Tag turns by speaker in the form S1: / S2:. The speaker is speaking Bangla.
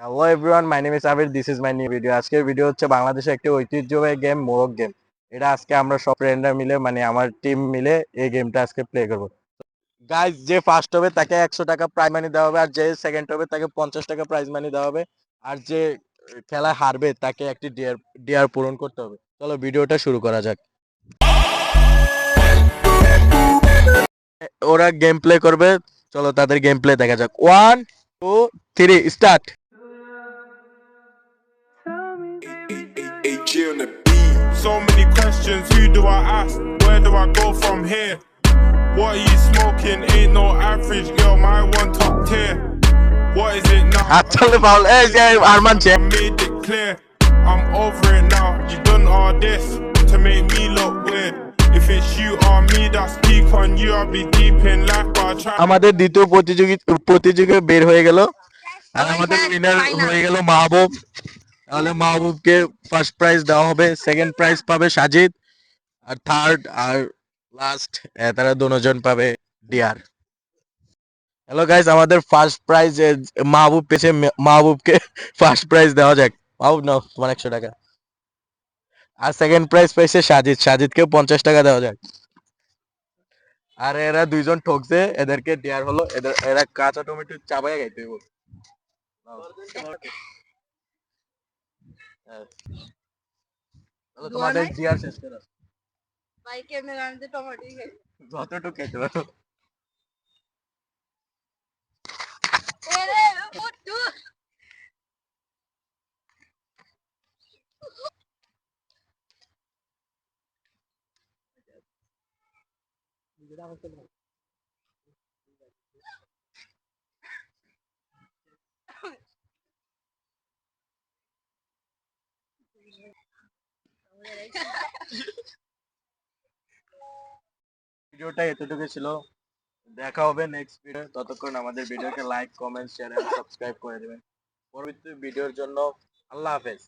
S1: Hello everyone my name is Abir this is my new video আজকের ভিডিও হচ্ছে বাংলাদেশের একটি ঐতিহ্যবাহী গেম মোরগ গেম এটা আজকে আমরা সব ফ্রেন্ডরা মিলে মানে আমার টিম মিলে এই গেমটা আজকে প্লে করব। গাইজ যে ফার্স্ট হবে তাকে একশো টাকা প্রাইজ মানি দেওয়া হবে আর যে সেকেন্ড হবে তাকে পঞ্চাশ টাকা প্রাইজ মানি দেওয়া হবে। আর যে খেলায় হারবে তাকে একটি ডিয়ার ডিয়ার পূরণ করতে হবে। চলো ভিডিওটা শুরু করা যাক। ওরা গেম প্লে করবে। চলো তাদের গেম প্লে দেখা যাক। One two three start
S2: AG on the beat.
S3: So many questions, who do I ask? Where do I go from here? What are you smoking? Ain't no average girl, my one top tier. What is it now?
S1: চলে পাউল এই যে আরমান চে
S3: I made it clear, I'm over it now. You done all this to make me look weird. If it's you or me that speak on you, I'll be deep in life, but I try.
S1: আমাদের দ্বিতীয় প্রতিযোগী প্রতিযোগী বের হয়ে গেল আর আমাদের উইনার হয়ে গেল মাহবুব তাহলে মাহবুবকে ফার্স্ট প্রাইজ দেওয়া হবে সেকেন্ড প্রাইজ পাবে সাজিদ, আর থার্ড আর লাস্ট তারা দুজন পাবে ডিয়ার হ্যালো গাইস আমাদের ফার্স্ট প্রাইজ মাহবুব পেয়েছে মে- মাহবুবকে ফার্স্ট প্রাইজ দেওয়া যাক। মাহবুব, নাও, তোমার একশো টাকা। আর সেকেন্ড প্রাইজ পেয়েছে সাজিদ সাজিদকে পঞ্চাশ টাকা দেওয়া যাক। আর এরা দুইজন ঠকছে, এদেরকে দেয়ার হলো, এদের, এরা কাঁচা টমেটো চাবাই গাইতে হইব। হ্যাঁ। তাহলে তোমাদের? ডিয়ার শেষ করো
S4: ভাই ক্যামেরা আমি তো টমেটো খাই
S1: যতটুকু খাইতে পারো
S4: এরে
S1: ভিডিওটা এতটুকু ছিল। দেখা হবে নেক্সট ভিডিও ততক্ষণ আমাদের ভিডিওকে like comment share and subscribe করে দেবেন। পরবর্তী ভিডিওর জন্য আল্লাহ হাফেজ।